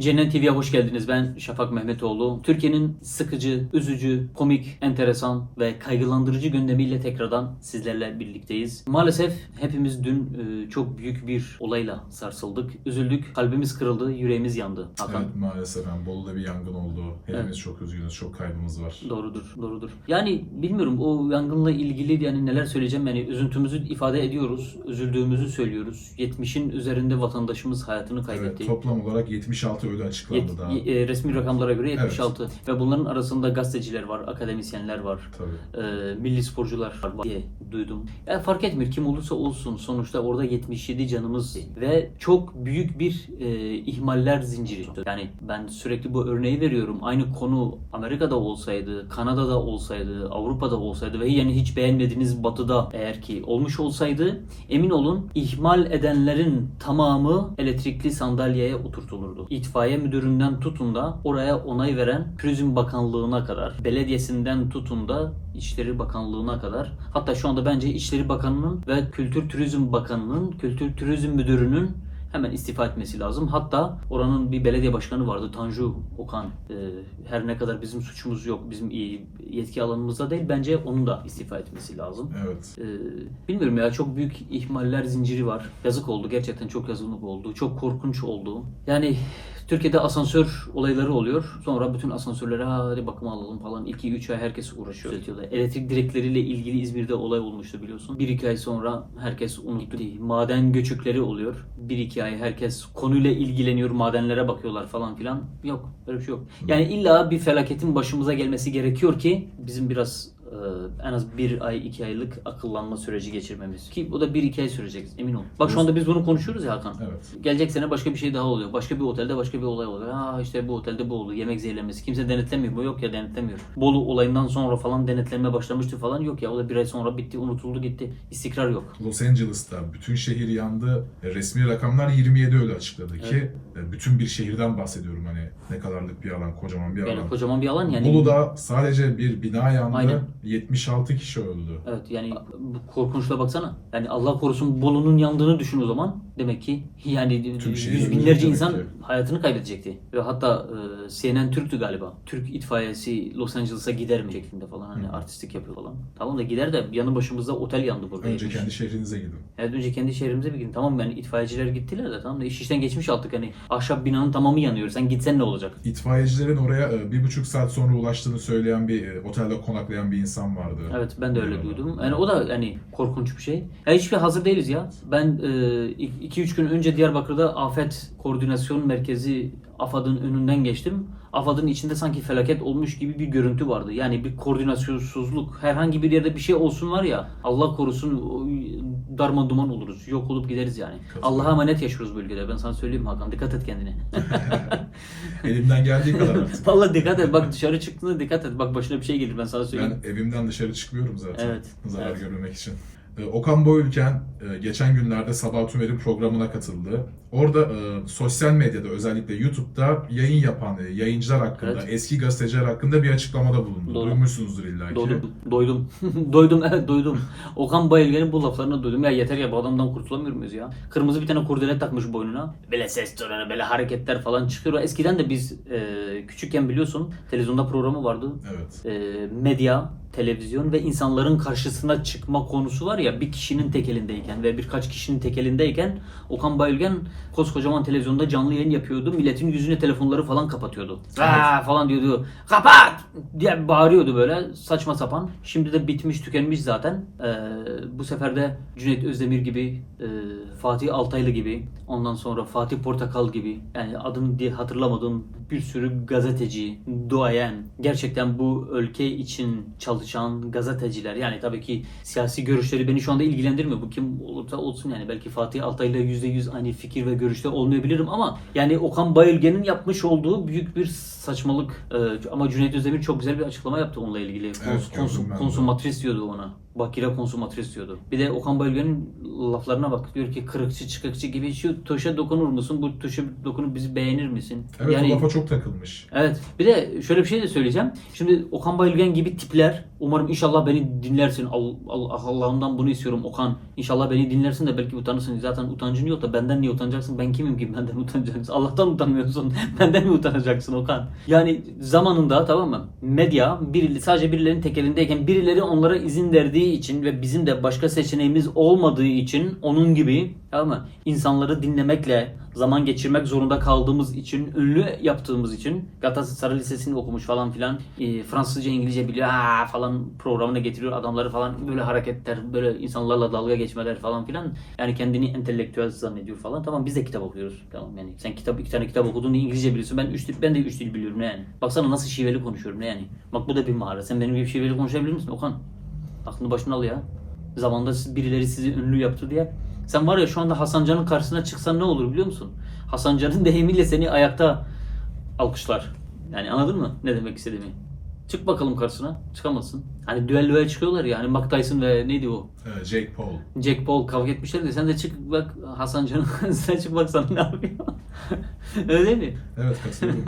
Cennet TV'ye hoş geldiniz. Ben Şafak Mehmetoğlu. Türkiye'nin sıkıcı, üzücü, komik, enteresan ve kaygılandırıcı gündemiyle tekrardan sizlerle birlikteyiz. Maalesef hepimiz dün e, çok büyük bir olayla sarsıldık. Üzüldük, kalbimiz kırıldı, yüreğimiz yandı. Hakan. Evet maalesef yani Bolu'da bir yangın oldu. Hepimiz Evet. çok üzgünüz, çok kaybımız var. Doğrudur, doğrudur. Yani bilmiyorum o yangınla ilgili yani neler söyleyeceğim. Yani üzüntümüzü ifade ediyoruz, üzüldüğümüzü söylüyoruz. 70'in üzerinde vatandaşımız hayatını kaybetti. Evet, toplam olarak 76 ölü açıklandı Yet- daha. e, resmi rakamlara göre 76 ve bunların arasında gazeteciler var, akademisyenler var, Tabii. e, milli sporcular var diye duydum. Yani fark etmiyor kim olursa olsun sonuçta orada 77 canımız ve çok büyük bir e, ihmaller zinciri. Yani ben sürekli bu örneği veriyorum. Aynı konu Amerika'da olsaydı, Kanada'da olsaydı, Avrupa'da olsaydı ve yani hiç beğenmediğiniz Batı'da eğer ki olmuş olsaydı emin olun ihmal edenlerin tamamı elektrikli sandalyeye oturtulurdu. İtfaiye müdüründen tutun da oraya onay veren Turizm Bakanlığı'na kadar, belediyesinden tutun da İçişleri Bakanlığı'na kadar hatta şu anda bence İçişleri Bakanı'nın ve Kültür Turizm Bakanı'nın, Kültür Turizm Müdürü'nün hemen istifa etmesi lazım. Hatta oranın bir belediye başkanı vardı Tanju Okan. Ee, her ne kadar bizim suçumuz yok, bizim yetki alanımızda değil bence onun da istifa etmesi lazım. Evet. Ee, bilmiyorum ya çok büyük ihmaller zinciri var. Yazık oldu. Gerçekten çok yazık oldu. Çok korkunç oldu. Yani Türkiye'de asansör olayları oluyor. Sonra bütün asansörlere "Ha, hadi bakıma alalım falan. 2-3 ay herkes uğraşıyor. Düzeltiyorlar. Elektrik direkleriyle ilgili İzmir'de olay olmuştu biliyorsun. 1-2 ay sonra herkes unuttu. Maden göçükleri oluyor. 1-2 ay herkes konuyla ilgileniyor. Madenlere bakıyorlar falan filan. Yok. Böyle bir şey yok. Yani illa bir felaketin başımıza gelmesi gerekiyor ki bizim biraz en az bir ay iki aylık akıllanma süreci geçirmemiz. Ki o da bir iki ay sürecek emin ol. Bak şu anda biz bunu konuşuyoruz ya Hakan. Evet. Gelecek sene başka bir şey daha oluyor. Başka bir otelde başka bir olay oluyor. Ha işte bu otelde bu oldu. Yemek zehirlenmesi. Kimse denetlemiyor mu? Yok ya denetlemiyor. Bolu olayından sonra falan denetlenme başlamıştı falan. Yok ya o da bir ay sonra bitti. Unutuldu gitti. İstikrar yok. Los Angeles'ta bütün şehir yandı. E, Resmi rakamlar 27 ölü açıkladı ki e, bütün bir şehirden bahsediyorum hani ne kadarlık bir alan, kocaman bir Yani alan. kocaman bir alan yani. Bolu'da sadece bir bina yandı. Aynen. 76 kişi öldü. Evet yani bu korkunçla baksana. Yani Allah korusun Bolu'nun yandığını düşün o zaman. Demek ki yani yüz binlerce insan ki. hayatını kaybedecekti. Ve hatta e, CNN Türk'tü galiba. Türk itfaiyesi Los Angeles'a gider mi şeklinde falan hani Hı. artistik yapıyor falan. Tamam da gider de yanı başımızda otel yandı burada. Önce Yetmiş. kendi şehrinize gidin. Evet önce kendi şehrimize bir gidin. Tamam yani itfaiyeciler gittiler de tamam da iş işten geçmiş artık hani ahşap binanın tamamı yanıyor. Sen gitsen ne olacak? İtfaiyecilerin oraya e, bir buçuk saat sonra ulaştığını söyleyen bir e, otelde konaklayan bir insan vardı. Evet ben de öyle duydum. Yani o da yani korkunç bir şey. Ya hiçbir hazır değiliz ya. Ben 2-3 gün önce Diyarbakır'da Afet Koordinasyon Merkezi AFAD'ın önünden geçtim. AFAD'ın içinde sanki felaket olmuş gibi bir görüntü vardı. Yani bir koordinasyonsuzluk. Herhangi bir yerde bir şey olsun var ya Allah korusun darma duman oluruz. Yok olup gideriz yani. Allah'a emanet yaşıyoruz bölgede. Ben sana söyleyeyim Hakan. Dikkat et kendine. Elimden geldiği kadar artık. Vallahi dikkat et. Bak dışarı çıktığında dikkat et. Bak başına bir şey gelir ben sana söyleyeyim. Ben evimden dışarı çıkmıyorum zaten. Evet, Zarar evet. görmemek için. Ee, Okan Boyülken e, geçen günlerde Sabah Tümer'in programına katıldı. Orada e, sosyal medyada özellikle YouTube'da yayın yapan e, yayıncılar hakkında, Evet. eski gazeteciler hakkında bir açıklamada bulundu. Doğru. Duymuşsunuzdur illa ki. Doydum. Doydum. doydum evet doydum. Okan Bayülgen'in bu laflarına doydum. Ya yeter ya bu adamdan kurtulamıyor muyuz ya? Kırmızı bir tane kurdele takmış boynuna. Böyle ses tonları, böyle hareketler falan çıkıyor. Eskiden de biz e, küçükken biliyorsun televizyonda programı vardı. Evet. E, medya, televizyon ve insanların karşısına çıkma konusu var ya bir kişinin tek elindeyken ve birkaç kişinin tek elindeyken Okan Bayülgen koskocaman televizyonda canlı yayın yapıyordu. Milletin yüzüne telefonları falan kapatıyordu. Aa falan diyordu. Kapat! diye bağırıyordu böyle saçma sapan. Şimdi de bitmiş tükenmiş zaten. Ee, bu sefer de Cüneyt Özdemir gibi, e, Fatih Altaylı gibi, ondan sonra Fatih Portakal gibi yani adını diye hatırlamadığım bir sürü gazeteci, duayen, gerçekten bu ülke için çalışan gazeteciler yani tabii ki siyasi görüşleri beni şu anda ilgilendirmiyor. Bu kim olursa olsun yani belki Fatih Altaylı'yla %100 aynı fikir ve görüşte olmayabilirim ama yani Okan Bayülgen'in yapmış olduğu büyük bir saçmalık. Ee, ama Cüneyt Özdemir çok güzel bir açıklama yaptı onunla ilgili. Evet, konsum- gördüm ben de. konsumatris diyordu ona. Bakire konsumatris diyordu. Bir de Okan Bayülgen'in laflarına bak. Diyor ki kırıkçı çıkıkçı gibi şu tuşa dokunur musun? Bu tuşa dokunup bizi beğenir misin? Evet o lafa çok takılmış. Evet. Bir de şöyle bir şey de söyleyeceğim. Şimdi Okan Bayülgen gibi tipler Umarım inşallah beni dinlersin. Al- Al- Allah'ımdan bunu istiyorum Okan. İnşallah beni dinlersin de belki utanırsın. Zaten utancın yok da benden niye utanacaksın? Ben kimim ki benden utanacaksın? Allah'tan utanmıyorsun. benden mi utanacaksın Okan? Yani zamanında tamam mı? Medya biri, sadece birilerinin tekelindeyken birileri onlara izin verdiği için ve bizim de başka seçeneğimiz olmadığı için onun gibi tamam mı? İnsanları dinlemekle zaman geçirmek zorunda kaldığımız için, ünlü yaptığımız için Galatasaray Lisesi'ni okumuş falan filan e, Fransızca İngilizce biliyor aa! falan programına getiriyor adamları falan böyle hareketler böyle insanlarla dalga geçmeler falan filan. Yani kendini entelektüel zannediyor falan. Tamam biz de kitap okuyoruz. Tamam yani sen kitap iki tane kitap okudun İngilizce biliyorsun. Ben üç dil, ben de üç dil biliyorum yani. Baksana nasıl şiveli konuşuyorum ne yani. Bak bu da bir maharet sen benim gibi şiveli konuşabilir misin Okan aklını başına al ya zamanda siz- birileri sizi ünlü yaptı diye sen var ya şu anda Hasan Can'ın karşısına çıksan ne olur biliyor musun? Hasan Can'ın deyimiyle seni ayakta alkışlar. Yani anladın mı ne demek istediğimi? Çık bakalım karşısına. Çıkamazsın. Hani düelloya çıkıyorlar ya. Hani Mike Tyson ve neydi o? Ee, Jake Paul. Jack Paul kavga etmişler de sen de çık bak Hasan Can'ın karşısına çık bak sana ne yapıyor. Öyle değil mi? Evet katılıyorum.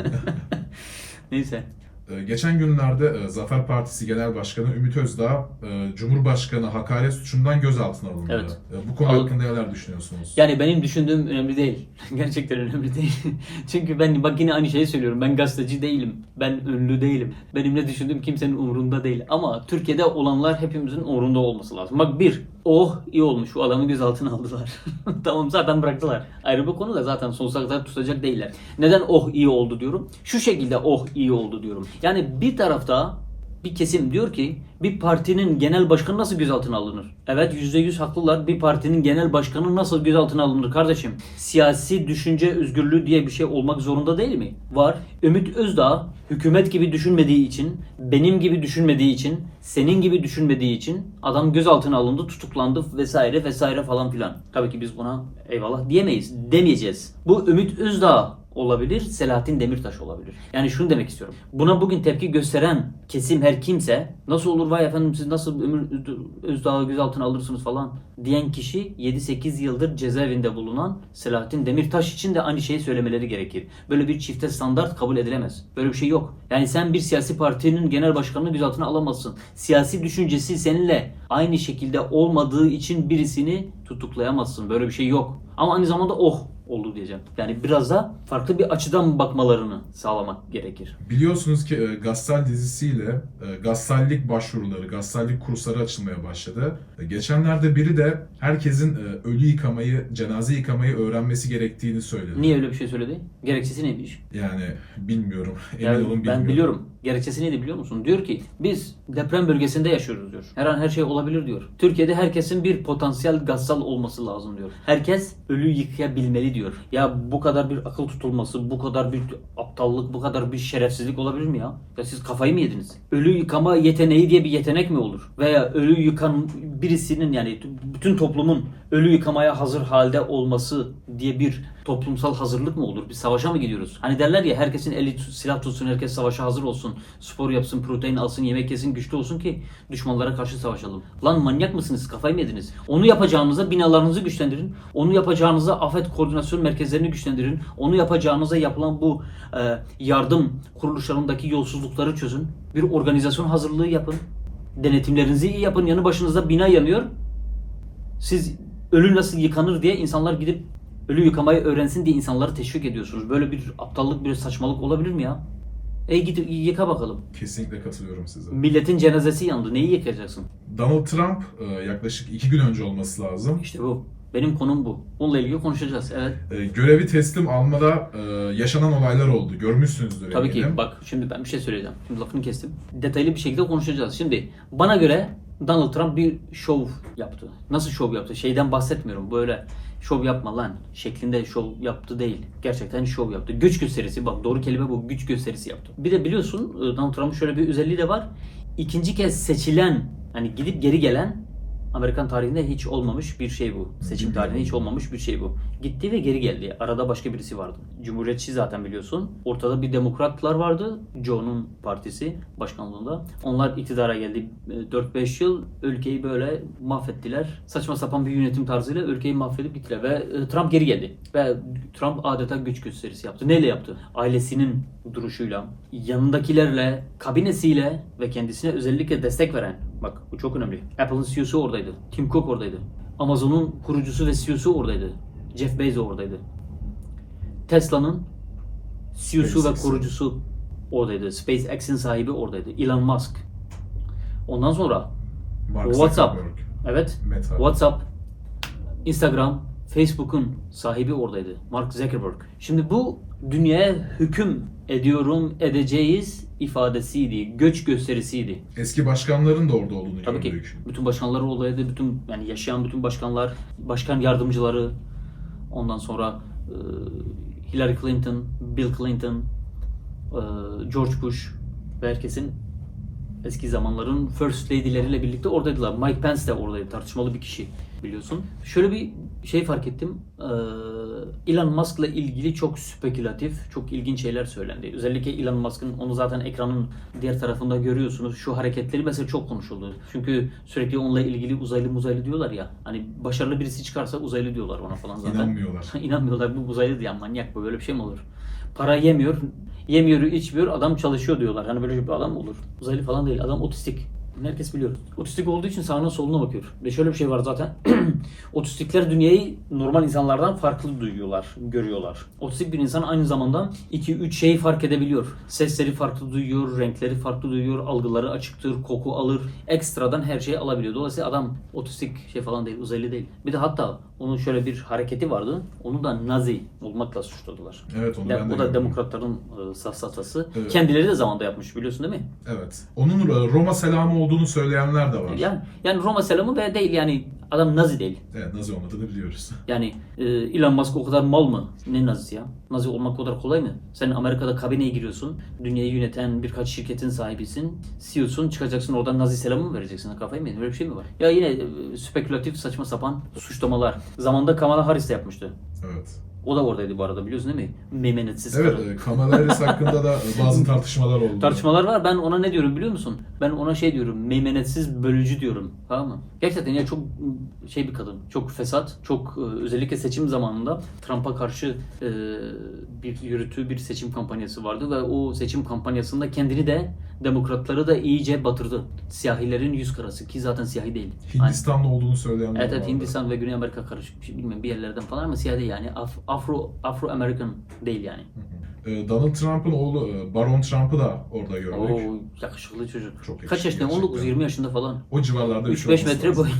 Neyse. Ee, Geçen günlerde e, Zafer Partisi Genel Başkanı Ümit Özdağ, e, Cumhurbaşkanı hakaret suçundan gözaltına alındı. Evet. E, Bu konu Al- hakkında neler düşünüyorsunuz? Yani benim düşündüğüm önemli değil. Gerçekten önemli değil. Çünkü ben bak yine aynı şeyi söylüyorum. Ben gazeteci değilim. Ben ünlü değilim. Benim ne düşündüğüm kimsenin umurunda değil. Ama Türkiye'de olanlar hepimizin umurunda olması lazım. Bak bir, oh iyi olmuş. Bu adamı gözaltına aldılar. tamam zaten bıraktılar. Ayrı bir konu da zaten sonsuza kadar tutacak değiller. Neden oh iyi oldu diyorum? Şu şekilde oh iyi oldu diyorum. Yani bir tarafta bir kesim diyor ki bir partinin genel başkanı nasıl gözaltına alınır? Evet %100 haklılar. Bir partinin genel başkanı nasıl gözaltına alınır kardeşim? Siyasi düşünce özgürlüğü diye bir şey olmak zorunda değil mi? Var. Ümit Özdağ hükümet gibi düşünmediği için, benim gibi düşünmediği için, senin gibi düşünmediği için adam gözaltına alındı, tutuklandı vesaire vesaire falan filan. Tabii ki biz buna eyvallah diyemeyiz. Demeyeceğiz. Bu Ümit Özdağ olabilir, Selahattin Demirtaş olabilir. Yani şunu demek istiyorum. Buna bugün tepki gösteren kesim her kimse nasıl olur vay efendim siz nasıl Ömür Özdağ'ı gözaltına alırsınız falan diyen kişi 7-8 yıldır cezaevinde bulunan Selahattin Demirtaş için de aynı şeyi söylemeleri gerekir. Böyle bir çifte standart kabul edilemez. Böyle bir şey yok. Yani sen bir siyasi partinin genel başkanını gözaltına alamazsın. Siyasi düşüncesi seninle aynı şekilde olmadığı için birisini tutuklayamazsın. Böyle bir şey yok. Ama aynı zamanda oh oldu diyeceğim. Yani biraz da farklı bir açıdan bakmalarını sağlamak gerekir. Biliyorsunuz ki e, Gassal dizisiyle e, gassallik başvuruları, gassallik kursları açılmaya başladı. E, Geçenlerde biri de herkesin e, ölü yıkamayı, cenaze yıkamayı öğrenmesi gerektiğini söyledi. Niye öyle bir şey söyledi? Gerekçesi neymiş? Yani bilmiyorum. Emin Yani olun bilmiyorum. ben biliyorum. Gerekçesi neydi biliyor musun? Diyor ki biz deprem bölgesinde yaşıyoruz diyor. Her an her şey olabilir diyor. Türkiye'de herkesin bir potansiyel gassal olması lazım diyor. Herkes ölü yıkayabilmeli diyor. Ya bu kadar bir akıl tutulması, bu kadar bir aptallık, bu kadar bir şerefsizlik olabilir mi ya? Ya siz kafayı mı yediniz? Ölü yıkama yeteneği diye bir yetenek mi olur? Veya ölü yıkan birisinin yani bütün toplumun ölü yıkamaya hazır halde olması diye bir toplumsal hazırlık mı olur? Bir savaşa mı gidiyoruz? Hani derler ya herkesin eli silah tutsun, herkes savaşa hazır olsun. Spor yapsın, protein alsın, yemek yesin, güçlü olsun ki düşmanlara karşı savaşalım. Lan manyak mısınız? Kafayı mı yediniz? Onu yapacağınıza binalarınızı güçlendirin. Onu yapacağınıza afet koordinasyon merkezlerini güçlendirin. Onu yapacağınıza yapılan bu e, yardım kuruluşlarındaki yolsuzlukları çözün. Bir organizasyon hazırlığı yapın. Denetimlerinizi iyi yapın. Yanı başınızda bina yanıyor. Siz ölü nasıl yıkanır diye insanlar gidip ölü yıkamayı öğrensin diye insanları teşvik ediyorsunuz. Böyle bir aptallık, bir saçmalık olabilir mi ya? Ey git yıka bakalım. Kesinlikle katılıyorum size. Milletin cenazesi yandı. Neyi yıkayacaksın? Donald Trump e, yaklaşık iki gün önce olması lazım. İşte bu. Benim konum bu. Bununla ilgili konuşacağız. Evet. E, Görevi teslim almada e, yaşanan olaylar oldu. Görmüşsünüzdür Tabii ki. eminim. Bak şimdi ben bir şey söyleyeceğim. Şimdi lafını kestim. Detaylı bir şekilde konuşacağız. Şimdi bana göre Donald Trump bir şov yaptı. Nasıl şov yaptı? Şeyden bahsetmiyorum. Böyle şov yapma lan şeklinde şov yaptı değil. Gerçekten şov yaptı. Güç gösterisi. Bak doğru kelime bu. Güç gösterisi yaptı. Bir de biliyorsun e, Donald Trump'ın şöyle bir özelliği de var. İkinci kez seçilen hani gidip geri gelen Amerikan tarihinde hiç olmamış bir şey bu. Seçim tarihinde hiç olmamış bir şey bu. Gitti ve geri geldi. Arada başka birisi vardı. Cumhuriyetçi zaten biliyorsun. Ortada bir demokratlar vardı. Joe'nun partisi başkanlığında. Onlar iktidara geldi. E, 4-5 yıl ülkeyi böyle mahvettiler. Saçma sapan bir yönetim tarzıyla ülkeyi mahvedip gittiler. Ve e, Trump geri geldi. Ve Trump adeta güç gösterisi yaptı. Neyle yaptı? Ailesinin duruşuyla, yanındakilerle, kabinesiyle ve kendisine özellikle destek veren, bak bu çok önemli. Apple'ın CEO'su oradaydı. Tim Cook oradaydı. Amazon'un kurucusu ve CEO'su oradaydı. Jeff Bezos oradaydı. Tesla'nın CEO'su ve kurucusu oradaydı. SpaceX'in sahibi oradaydı. Elon Musk. Ondan sonra Mark WhatsApp. Zuckerberg, evet Meta. WhatsApp, Instagram, Facebook'un sahibi oradaydı. Mark Zuckerberg. Şimdi bu dünyaya hüküm ediyorum edeceğiz ifadesiydi. Göç gösterisiydi. Eski başkanların da orada olduğunu Tabii ki gördük. bütün başkanlar oradaydı. Bütün yani yaşayan bütün başkanlar, başkan yardımcıları, ondan sonra e, Hillary Clinton, Bill Clinton, e, George Bush ve herkesin eski zamanların first lady'leriyle birlikte oradaydılar. Mike Pence de oradaydı. Tartışmalı bir kişi biliyorsun. Şöyle bir şey fark ettim. Ee, Elon Musk'la ilgili çok spekülatif, çok ilginç şeyler söylendi. Özellikle Elon Musk'ın onu zaten ekranın diğer tarafında görüyorsunuz. Şu hareketleri mesela çok konuşuldu. Çünkü sürekli onunla ilgili uzaylı muzaylı diyorlar ya. Hani başarılı birisi çıkarsa uzaylı diyorlar ona falan zaten. İnanmıyorlar. İnanmıyorlar bu uzaylı diye manyak bu böyle bir şey mi olur? Para yemiyor, yemiyor, içmiyor, adam çalışıyor diyorlar. Hani böyle bir adam olur? Uzaylı falan değil, adam otistik. Bunu Herkes biliyor. Otistik olduğu için sağına soluna bakıyor. Ve şöyle bir şey var zaten. Otistikler dünyayı normal insanlardan farklı duyuyorlar, görüyorlar. Otistik bir insan aynı zamanda 2-3 şeyi fark edebiliyor. Sesleri farklı duyuyor, renkleri farklı duyuyor, algıları açıktır, koku alır. Ekstradan her şeyi alabiliyor. Dolayısıyla adam otistik şey falan değil, uzaylı değil. Bir de hatta onun şöyle bir hareketi vardı. Onu da Nazi olmakla suçladılar. Evet onu Ya, ben de bu da gördüm. demokratların e, safsatası. Evet. Kendileri de zamanda yapmış biliyorsun değil mi? Evet. Onun e, Roma selamı olduğunu söyleyenler de var. Yani, yani Roma selamı ve değil yani adam Nazi değil. Evet, Nazi olmadığını biliyoruz. Yani e, Elon Musk o kadar mal mı? Ne Nazisi ya? Nazi olmak o kadar kolay mı? Sen Amerika'da kabineye giriyorsun. Dünyayı yöneten birkaç şirketin sahibisin. CEO'sun çıkacaksın oradan Nazi selamı mı vereceksin? Kafayı mı yedin? Böyle bir şey mi var? Ya yine e, spekülatif saçma sapan suçlamalar. Zamanda Kamala Harris de yapmıştı. Evet. O da oradaydı bu arada biliyorsun değil mi? Memenetsiz Evet, karı. e, Kamala Harris hakkında da bazı tartışmalar oldu. Tartışmalar var. Ben ona ne diyorum biliyor musun? Ben ona şey diyorum. Meymenetsiz bölücü diyorum. Tamam mı? Gerçekten ya çok şey bir kadın. Çok fesat. Çok e, özellikle seçim zamanında Trump'a karşı e, bir yürüttüğü bir seçim kampanyası vardı ve o seçim kampanyasında kendini de demokratları da iyice batırdı. Siyahilerin yüz karası ki zaten siyahi değil. Hani- Hindistanlı olduğunu söyleyenler Evet, evet. Hindistan ve Güney Amerika karışık şey bilmiyorum bir yerlerden falan ama siyah değil yani Af- Afro Afro American değil yani. E, Donald Trump'ın oğlu e, Baron Trump'ı da orada gördük. Oo yakışıklı çocuk. Çok Kaç yaşında? gerçekten. 19-20 yaşında falan. O civarlarda bir şey 3-5 olması metre boyu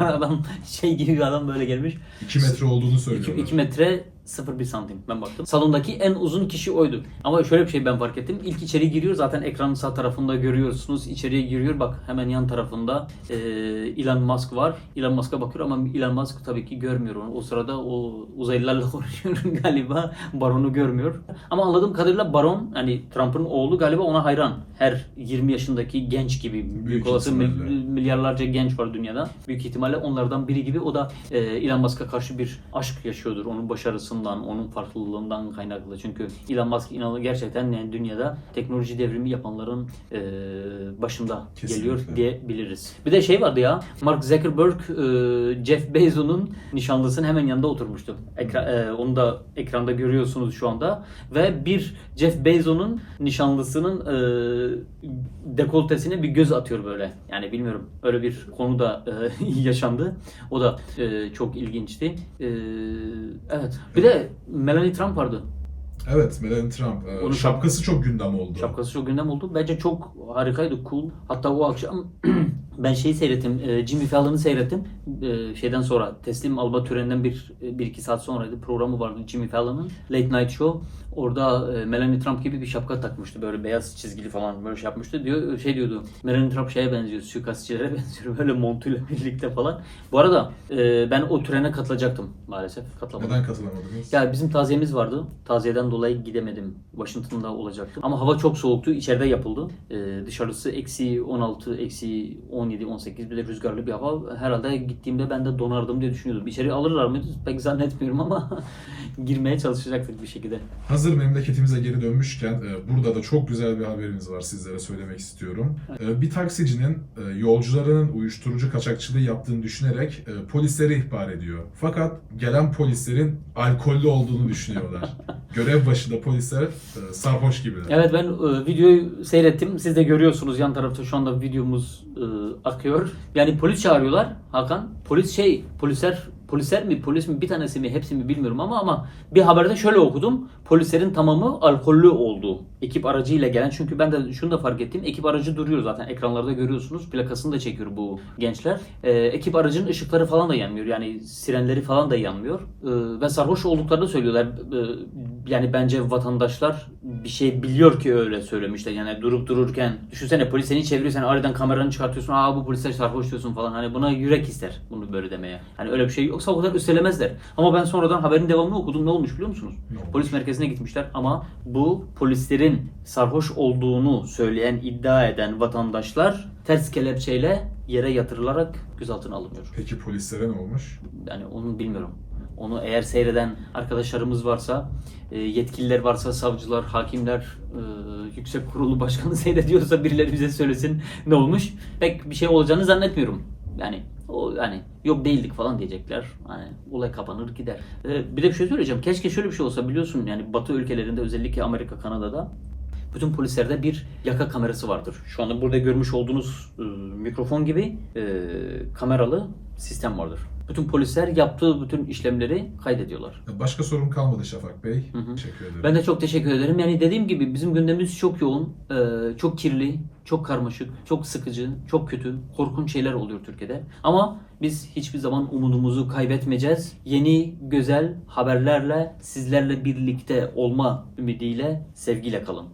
adam. Şey gibi bir adam böyle gelmiş. 2 metre olduğunu 2, söylüyorlar. metre 0,1 santim ben baktım. Salondaki en uzun kişi oydu. Ama şöyle bir şey ben fark ettim. İlk içeri giriyor zaten ekranın sağ tarafında görüyorsunuz. İçeriye giriyor bak hemen yan tarafında e, Elon Musk var. Elon Musk'a bakıyor ama Elon Musk tabii ki görmüyor onu. O sırada o uzaylılarla konuşuyor galiba. Baron'u görmüyor. Ama anladığım kadarıyla Baron hani Trump'ın oğlu galiba ona hayran. Her 20 yaşındaki genç gibi büyük, Büyük olası milyarlarca genç var dünyada. Büyük ihtimalle onlardan biri gibi o da e, Elon Musk'a karşı bir aşk yaşıyordur. Onun başarısından, onun farklılığından kaynaklı. Çünkü Elon Musk inanılmaz gerçekten yani dünyada teknoloji devrimi yapanların e, başında Kesinlikle. geliyor diyebiliriz. Bir de şey vardı ya Mark Zuckerberg e, Jeff Bezos'un nişanlısının hemen yanında oturmuştu. Ekra, e, onu da ekranda görüyorsunuz şu anda. Ve bir Jeff Bezos'un nişanlısının e, dekoltesine bir göz atıyor böyle. Yani bilmiyorum öyle bir konu da e, yaşandı. O da e, çok ilginçti. E, evet. Bir de Melanie Trump vardı. Evet, Melania Trump. E, Onun şapkası çok gündem oldu. Şapkası çok gündem oldu. Bence çok harikaydı, cool. Hatta o akşam ben şeyi seyrettim, e, Jimmy Fallon'ı seyrettim. E, şeyden sonra, teslim alma töreninden bir, bir iki saat sonraydı. Programı vardı Jimmy Fallon'ın, Late Night Show. Orada e, Melania Trump gibi bir şapka takmıştı. Böyle beyaz çizgili falan böyle şey yapmıştı. Diyor şey diyordu. Melania Trump şeye benziyor. Suikastçilere benziyor. Böyle montuyla birlikte falan. Bu arada e, ben o trene katılacaktım maalesef. Katılamadım. Neden katılamadınız? Ya bizim taziyemiz vardı. Taziyeden dolayı gidemedim. Washington'da olacaktım. Ama hava çok soğuktu. İçeride yapıldı. Dışarısı eksi 16, eksi 17, 18 bir de rüzgarlı bir hava. Herhalde gittiğimde ben de donardım diye düşünüyordum. İçeri alırlar mıydı? Pek zannetmiyorum ama girmeye çalışacaktık bir şekilde. Hazır memleketimize geri dönmüşken e, burada da çok güzel bir haberimiz var sizlere söylemek istiyorum. E, Bir taksicinin e, yolcularının uyuşturucu kaçakçılığı yaptığını düşünerek polislere ihbar ediyor. Fakat gelen polislerin alkollü olduğunu düşünüyorlar. Görev başında polisler e, sarhoş gibiler. Evet ben e, videoyu seyrettim. Siz de görüyorsunuz yan tarafta şu anda videomuz e, akıyor. Yani polis çağırıyorlar Hakan. Polis şey polisler polisler mi polis mi bir tanesi mi hepsi mi bilmiyorum ama ama bir haberde şöyle okudum. Polislerin tamamı alkollü oldu. Ekip aracıyla gelen çünkü ben de şunu da fark ettim. Ekip aracı duruyor zaten ekranlarda görüyorsunuz. Plakasını da çekiyor bu gençler. E, ekip aracının ışıkları falan da yanmıyor. Yani sirenleri falan da yanmıyor. E, ve sarhoş olduklarını söylüyorlar. E, yani bence vatandaşlar bir şey biliyor ki öyle söylemişler. Yani durup dururken düşünsene polis seni çeviriyor sen aradan kameranı çıkartıyorsun. Aa bu polisler sarhoş diyorsun falan. Hani buna yürek ister bunu böyle demeye. Hani öyle bir şey yoksa o kadar üstelemezler. Ama ben sonradan haberin devamını okudum. Ne olmuş biliyor musunuz? Polis merkezine gitmişler ama bu polislerin sarhoş olduğunu söyleyen, iddia eden vatandaşlar ters kelepçeyle yere yatırılarak gözaltına alınıyor. Peki polislere ne olmuş? Yani onu bilmiyorum. Onu eğer seyreden arkadaşlarımız varsa, e, yetkililer varsa, savcılar, hakimler, e, yüksek kurulu başkanı seyrediyorsa birileri bize söylesin ne olmuş. Pek bir şey olacağını zannetmiyorum. Yani o yani yok değildik falan diyecekler. Hani olay kapanır gider. E, bir de bir şey söyleyeceğim. Keşke şöyle bir şey olsa biliyorsun yani Batı ülkelerinde özellikle Amerika, Kanada'da bütün polislerde bir yaka kamerası vardır. Şu anda burada görmüş olduğunuz e, mikrofon gibi e, kameralı sistem vardır. Bütün polisler yaptığı bütün işlemleri kaydediyorlar. Başka sorum kalmadı Şafak Bey. Hı hı. Teşekkür ederim. Ben de çok teşekkür ederim. Yani dediğim gibi bizim gündemimiz çok yoğun, e, çok kirli, çok karmaşık, çok sıkıcı, çok kötü, korkunç şeyler oluyor Türkiye'de. Ama biz hiçbir zaman umudumuzu kaybetmeyeceğiz. Yeni güzel haberlerle sizlerle birlikte olma ümidiyle sevgiyle kalın.